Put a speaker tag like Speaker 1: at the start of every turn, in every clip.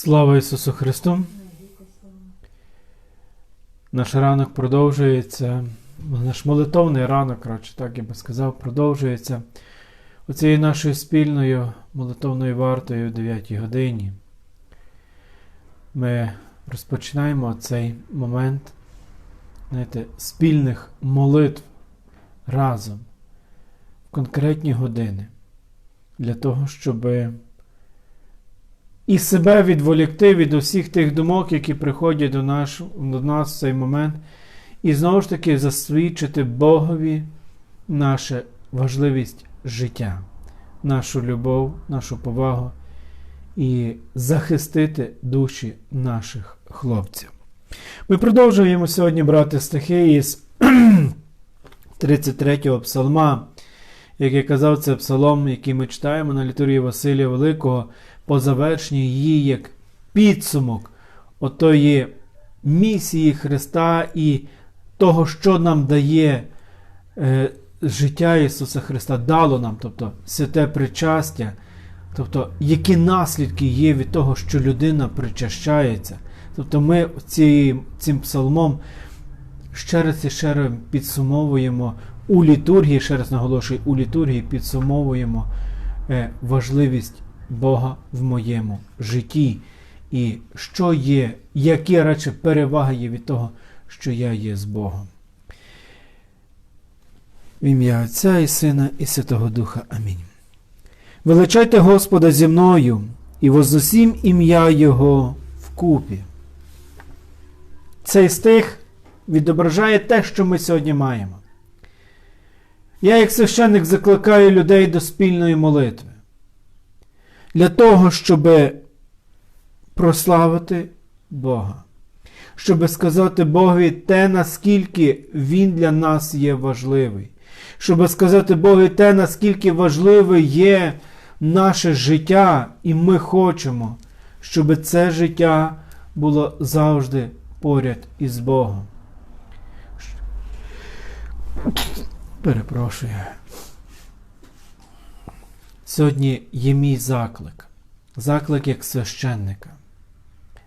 Speaker 1: Слава Ісусу Христу! Наш ранок продовжується, наш молитовний ранок, коротше, так я би сказав, продовжується оцією нашою спільною молитовною вартою о 9 годині. Ми розпочинаємо цей момент знаєте, спільних молитв разом в конкретні години для того, щоби і себе відволікти від усіх тих думок, які приходять до, наш, до нас в цей момент, і знову ж таки засвідчити Богові нашу важливість життя, нашу любов, нашу повагу і захистити душі наших хлопців. Ми продовжуємо сьогодні брати стихи із 33-го псалма. Як я казав, це псалом, який ми читаємо на літургії Василія Великого по завершенні її як підсумок отої місії Христа і того, що нам дає е, життя Ісуса Христа, дало нам, тобто святе причастя, тобто які наслідки є від того, що людина причащається. Тобто ми ці, цим псалмом ще раз і ще раз підсумовуємо у літургії, ще раз наголошую, у літургії підсумовуємо е, важливість Бога в моєму житті. І що є, які речі переваги є від того, що я є з Богом. В ім'я Отця і Сина, і Святого Духа. Амінь. Величайте Господа зі мною і возносім ім'я Його вкупі. Цей стих відображає те, що ми сьогодні маємо. Я, як священник, закликаю людей до спільної молитви для того, щоб прославити Бога, щоб сказати Богові те, наскільки Він для нас є важливий, щоб сказати Богові те, наскільки важливе є наше життя, і ми хочемо, щоб це життя було завжди поряд із Богом. Перепрошую. Сьогодні є мій заклик, заклик як священника.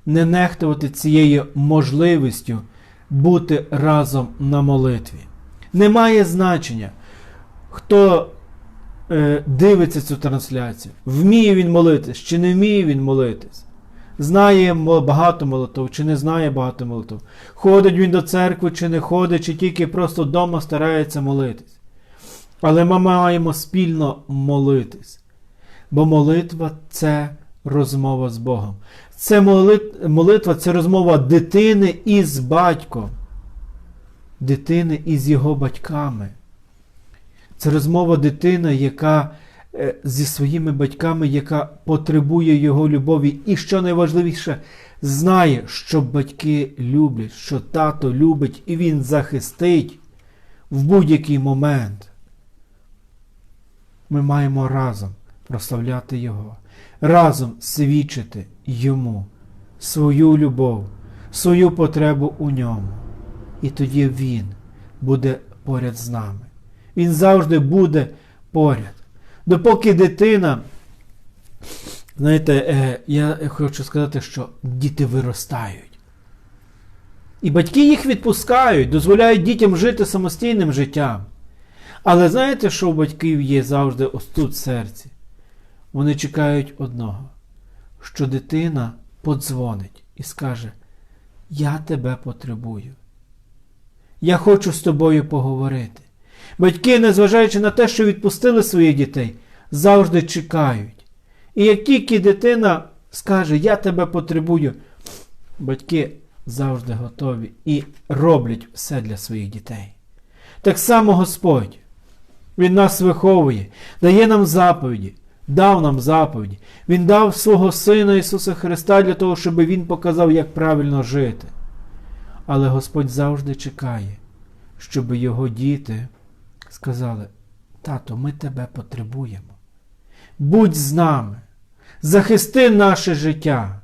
Speaker 1: Не нехтувати цією можливістю бути разом на молитві. Немає значення, хто е, дивиться цю трансляцію, вміє він молитись чи не вміє він молитись. Знає багато молитв, чи не знає багато молитв. Ходить він до церкви, чи не ходить, чи тільки просто вдома старається молитись. Але ми маємо спільно молитись. Бо молитва це розмова з Богом. Це молитва це розмова дитини із батьком, дитини із його батьками. Це розмова дитини, яка е, зі своїми батьками, яка потребує його любові. І що найважливіше, знає, що батьки люблять, що тато любить, і він захистить в будь-який момент ми маємо разом прославляти Його, разом свідчити Йому свою любов, свою потребу у ньому. І тоді Він буде поряд з нами. Він завжди буде поряд. Допоки дитина, знаєте, е, я хочу сказати, що діти виростають. І батьки їх відпускають, дозволяють дітям жити самостійним життям. Але знаєте, що у батьків є завжди ось тут в серці? Вони чекають одного, що дитина подзвонить і скаже: Я тебе потребую. Я хочу з тобою поговорити. Батьки, незважаючи на те, що відпустили своїх дітей, завжди чекають. І як тільки дитина скаже, я тебе потребую, батьки завжди готові і роблять все для своїх дітей. Так само Господь. Він нас виховує, дає нам заповіді, дав нам заповіді. Він дав свого Сина Ісуса Христа для того, щоб Він показав, як правильно жити. Але Господь завжди чекає, щоб його діти сказали: Тато, ми тебе потребуємо. Будь з нами, захисти наше життя.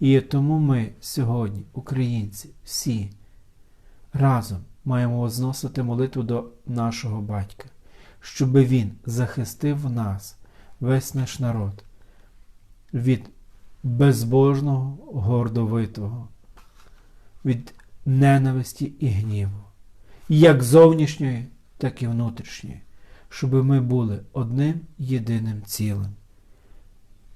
Speaker 1: І тому ми сьогодні, українці, всі разом маємо возносити молитву до нашого батька, щоб він захистив нас, весь наш народ, від безбожного, гордовитого, від ненависті і гніву, як зовнішньої, так і внутрішньої, щоб ми були одним єдиним цілим.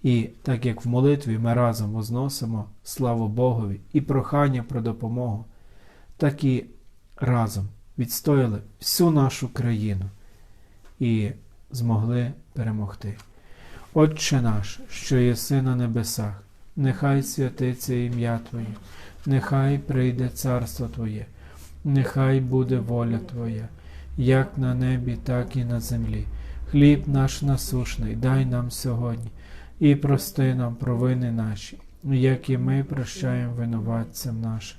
Speaker 1: І так як в молитві ми разом возносимо славу Богові і прохання про допомогу, так і разом відстояли всю нашу країну і змогли перемогти. Отче наш, що єси на небесах, нехай святиться ім'я Твоє, нехай прийде царство Твоє, нехай буде воля Твоя, як на небі, так і на землі. Хліб наш насушний, дай нам сьогодні, і прости нам провини наші, як і ми прощаємо винуватцям нашим.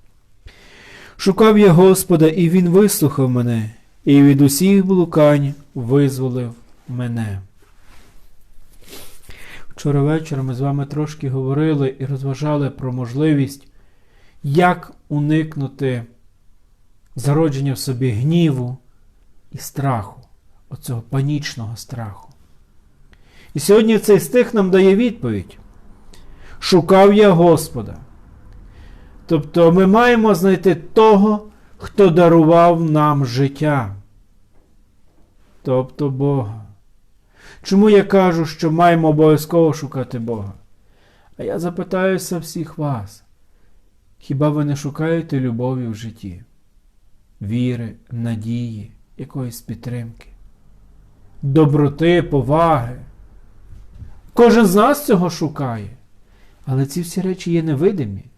Speaker 1: Шукав я Господа, і Він вислухав мене, і від усіх блукань визволив мене. Вчора вечором ми з вами трошки говорили і розважали про можливість, як уникнути зародження в собі гніву і страху, оцього панічного страху. І сьогодні цей стих нам дає відповідь. Шукав я Господа. Тобто ми маємо знайти того, хто дарував нам життя. Тобто Бога. Чому я кажу, що маємо обов'язково шукати Бога? А я запитаюся всіх вас. Хіба ви не шукаєте любові в житті, віри, надії, якоїсь підтримки, доброти, поваги? Кожен з нас цього шукає. Але ці всі речі є невидимі.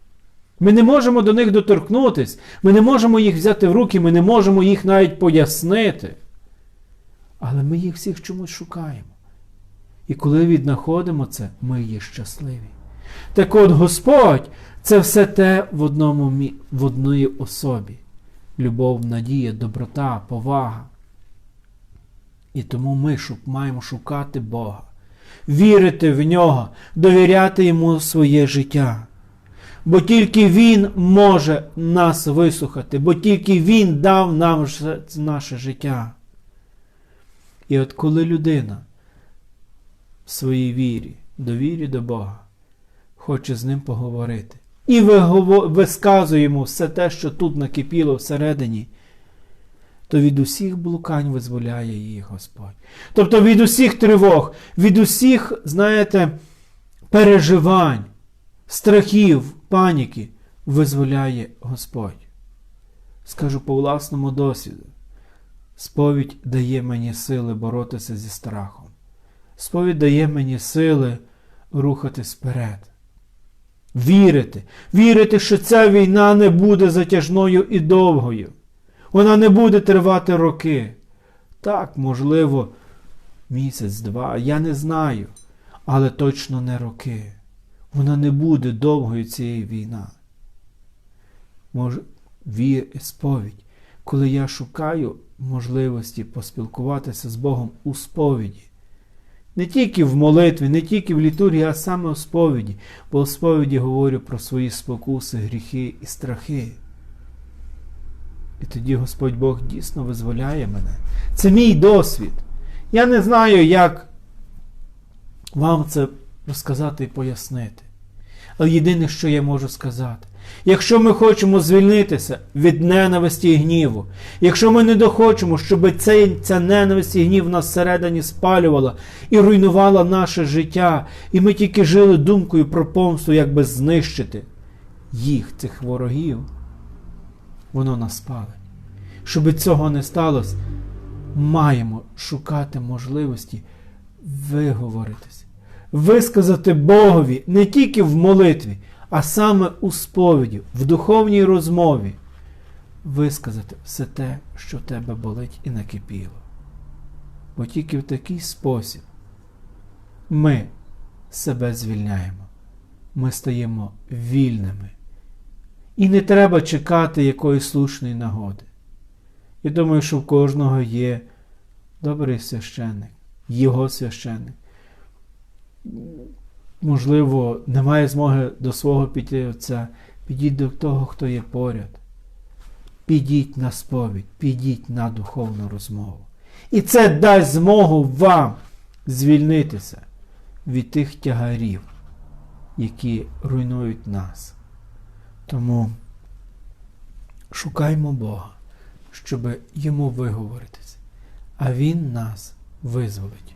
Speaker 1: Ми не можемо до них доторкнутися, ми не можемо їх взяти в руки, ми не можемо їх навіть пояснити. Але ми їх всіх чомусь шукаємо. І коли віднаходимо це, ми є щасливі. Так от Господь це все те в одному в одній особі. Любов, надія, доброта, повага. І тому ми маємо шукати Бога, вірити в нього, довіряти йому своє життя. Бо тільки Він може нас вислухати, бо тільки Він дав нам наше життя. І от коли людина в своїй вірі, довірі до Бога, хоче з ним поговорити, і висказує йому все те, що тут накипіло всередині, то від усіх блукань визволяє її Господь. Тобто від усіх тривог, від усіх, знаєте, переживань, страхів, паніки визволяє Господь. Скажу по власному досвіду. Сповідь дає мені сили боротися зі страхом. Сповідь дає мені сили рухатись вперед. Вірити, вірити, що ця війна не буде затяжною і довгою. Вона не буде тривати роки. Так, можливо, місяць-два, я не знаю, але точно не роки. Вона не буде довгою цієї війна. Може, вір і сповідь, коли я шукаю можливості поспілкуватися з Богом у сповіді. Не тільки в молитві, не тільки в літургії, а саме у сповіді, бо у сповіді говорю про свої спокуси, гріхи і страхи. І тоді Господь Бог дійсно визволяє мене. Це мій досвід. Я не знаю, як вам це розказати і пояснити. Але єдине, що я можу сказати, якщо ми хочемо звільнитися від ненависті і гніву, якщо ми не дохочемо, щоб цей, ця ненависть і гнів нас всередині спалювала і руйнувала наше життя, і ми тільки жили думкою про помсту, як би знищити їх, цих ворогів, воно нас спалить. Щоб цього не сталося, маємо шукати можливості виговоритися, висказати Богові не тільки в молитві, а саме у сповіді, в духовній розмові, висказати все те, що тебе болить і накипіло. Бо тільки в такий спосіб ми себе звільняємо, ми стаємо вільними. І не треба чекати якоїсь слушної нагоди. Я думаю, що в кожного є добрий священник, його священник. Можливо, немає змоги до свого піти отця. Підіть до того, хто є поряд. Підіть на сповідь, підіть на духовну розмову. І це дасть змогу вам звільнитися від тих тягарів, які руйнують нас. Тому шукаймо Бога, щоб йому виговоритися, а Він нас визволить.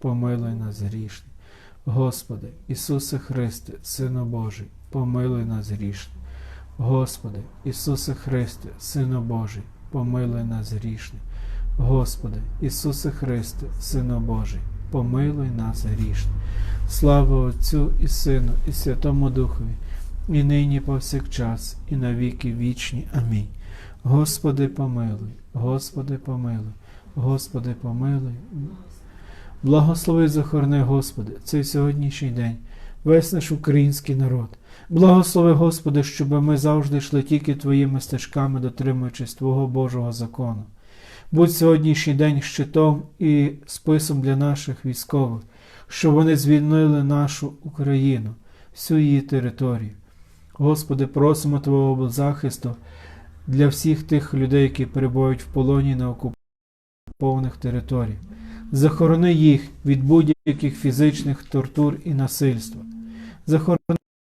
Speaker 1: помилуй нас грішне. Господи, Ісусе Христе, Сину Божий, помилуй нас грішне. Господи, Ісусе Христе, Сину Божий, помилуй нас грішне. Господи, Ісусе Христе, Сину Божий, помилуй нас грішне. Слава Отцю і Сину, і Святому Духові, і нині повсякчас, і на віки вічні. Амінь. Господи, помилуй, Господи, помилуй, Господи, помилуй. Благослови захорони, Господи, цей сьогоднішній день, весь наш український народ. Благослови, Господи, щоб ми завжди йшли тільки Твоїми стежками, дотримуючись Твого Божого закону. Будь сьогоднішній день щитом і списом для наших військових, щоб вони звільнили нашу Україну, всю її територію. Господи, просимо Твого захисту для всіх тих людей, які перебувають в полоні на окупованих територіях. Захорони їх від будь-яких фізичних тортур і насильства. Захорони